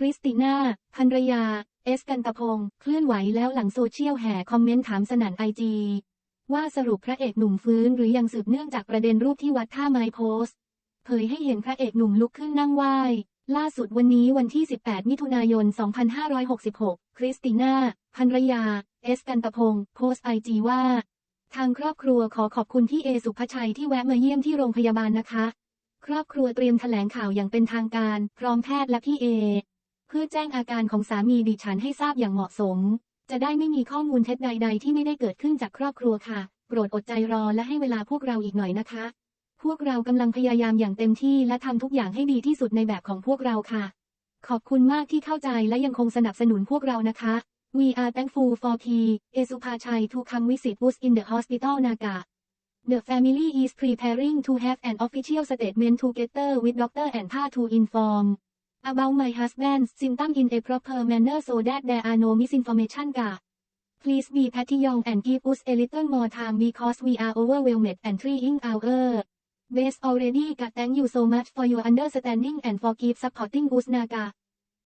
คริสติน่าภรรยา เอสกันตพงศ์เคลื่อนไหวแล้วหลังโซเชียลแห่คอมเมนต์ถามสนั่นไอจีว่าสรุปพระเอกหนุ่มฟื้นหรือยังสืบเนื่องจากประเด็นรูปที่วัดท่าไม้โพสเผยให้เห็นพระเอกหนุ่มลุกขึ้นนั่งไหว้ล่าสุดวันนี้วันที่ 18 มิถุนายน 2566 คริสติน่าภรรยา เอสกันตพงศ์โพสไอจีว่า ทางครอบครัวขอขอบคุณพี่เอสุภชัยที่แวะมาเยี่ยมที่โรงพยาบาลนะคะ ครอบครัวเตรียมแถลงข่าวอย่างเป็นทางการ พร้อมแพทย์และพี่เอ เพื่อแจ้งอาการของสามีดิฉันให้ทราบอย่างเหมาะสม จะได้ไม่มีข้อมูลเท็จใด ๆ ที่ไม่ได้เกิดขึ้นจากครอบครัวค่ะ โปรดอดใจรอและให้เวลาพวกเราอีกหน่อยนะคะ พวกเรากำลังพยายามอย่างเต็มที่และทำทุกอย่างให้ดีที่สุดในแบบของพวกเราค่ะ ขอบคุณมากที่เข้าใจและยังคงสนับสนุนพวกเรานะคะ We are thankful for P. เอสุภาชัย to come visit us in the hospital Naga. The family is preparing to have an official statement together with doctor and Pa to inform about my husband's symptom in a proper manner so that there are no misinformation กะ Please be patient and give us a little more time because we are overwhelmed and trying our best already กะ Thank you so much for your understanding and for keep supporting us นากะ